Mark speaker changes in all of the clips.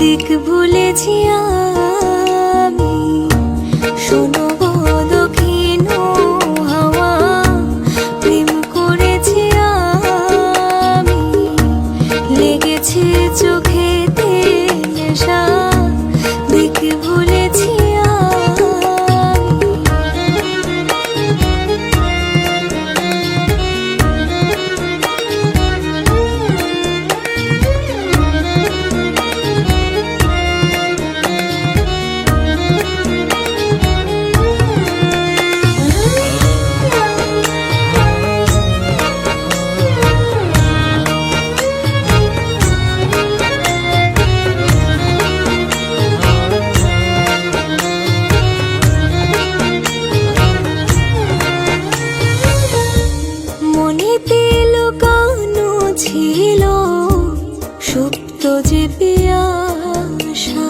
Speaker 1: দিক ভুলেছি আমি। শোনো দক্ষিণ হাওয়া করেছি আমি। লেগেছে দিক ভুলেছি যে পিয়াসা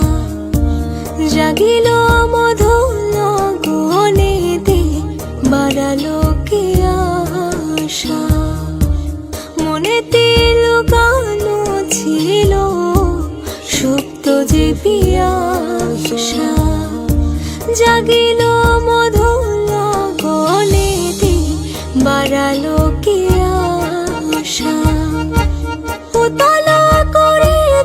Speaker 1: জাগিল মধুল গনেতে বাড়ালো কে আশা? মনেতে লুকানো ছিল সুপ্ত যে পিয়াসা জাগিল মধুল গনেতে বাড়ালো কে আশা? উতলা